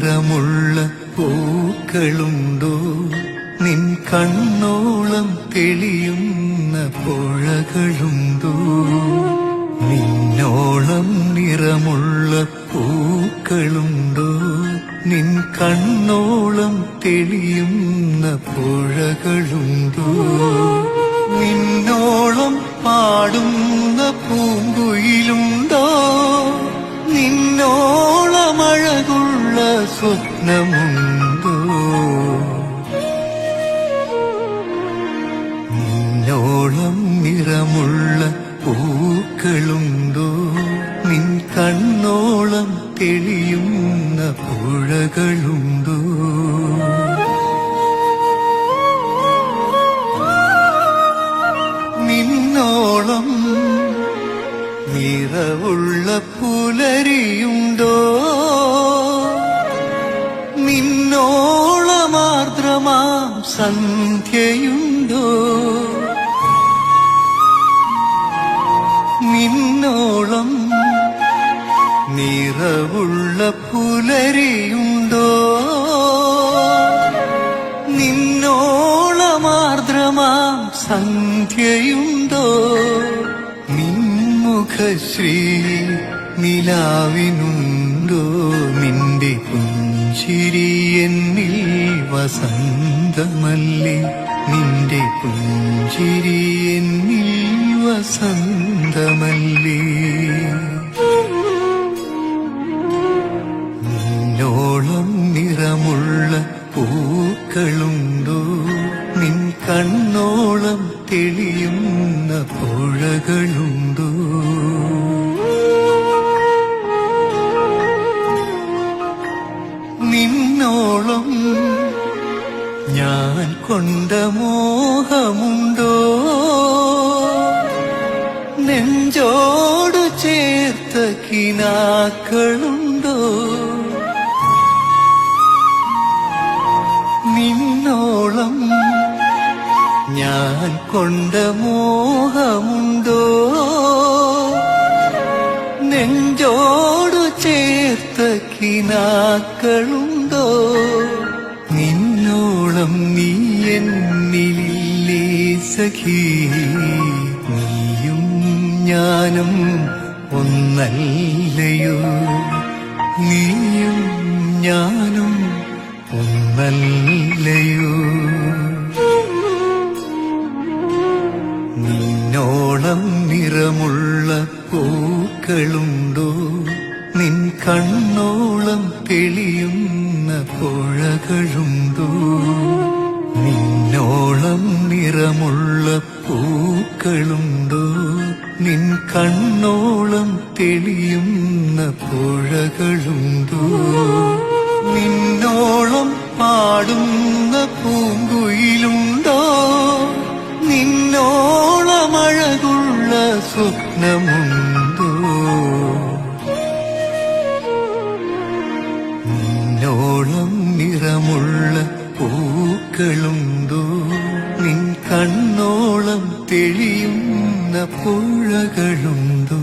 നിറമുള്ള പൂക്കളുണ്ടോ? നിൻ കണ്ണോളം തെളിയുന്ന പുഴകളുണ്ടോ? നിന്നോളം നിറമുള്ള പൂക്കളുണ്ടോ? നിൻ കണ്ണോളം തെളിയുന്ന പുഴകളുണ്ടോ? നിന്നോളം പാടുന്ന പൂങ്കുയിലുണ്ടോ സ്വപ്നമുണ്ടോ? നിന്നോളം നിറമുള്ള പൂക്കളുണ്ടോ? നിൻ കണ്ണോളം തെളിയുന്ന പുഴകളുണ്ടോ? നിന്നോളം നിറവുള്ള പുലരിയുണ്ടോ സന്ധ്യയുണ്ടോ? നിന്നോളം നിറവുള്ള പുലരിയുണ്ടോ? നിന്നോളമാർദ്രമാം സന്ധ്യയുണ്ടോ? നിൻമുഖശ്രീ നിലാവിനുണ്ടോ? നിന്റെ കുഞ്ചിരി എന്നിൽ വസന്തമല്ലേ നിന്റെ പുഞ്ചിരി എന്നിൽ വസന്തമല്ലേ. നിന്നോളം നിറമുള്ള പൂക്കളുണ്ടോ? നിൻ കണ്ണോളം തെളിയുന്ന പുഴകളുണ്ടോ? ഞാൻ കൊണ്ട മോഹമുണ്ടോ? നെഞ്ചോടു ചേർത്ത കിനാക്കളുണ്ടോ? നിന്നോളം ഞാൻ കൊണ്ട മോഹമുണ്ടോ? നെഞ്ചോടു ചേർത്ത കിനാക്കളുണ്ടോ? നിന്നോളം നീ എന്നിലില്ലേ സഖി. നീയും ഞാനും ഒന്നല്ലയോ? നീയും ഞാനും ഒന്നല്ലയോ? നിന്നോളം നിറമുള്ള പൂക്കളുണ്ടോ നിൻ കണ്ണോളം തെളിയുന്ന പുഴകളുണ്ടോ? നിന്നോളം നിറമുള്ള പൂക്കളുണ്ടോ? നിൻ കണ്ണോളം തെളിയുന്ന പുഴകളുണ്ടോ? നിന്നോളം പാടുന്ന പൂങ്കുയിലുണ്ടോ പൂക്കളുണ്ടോ നിൻ കണ്ണോളം തെളിയുന്ന പുഴകളുണ്ടോ?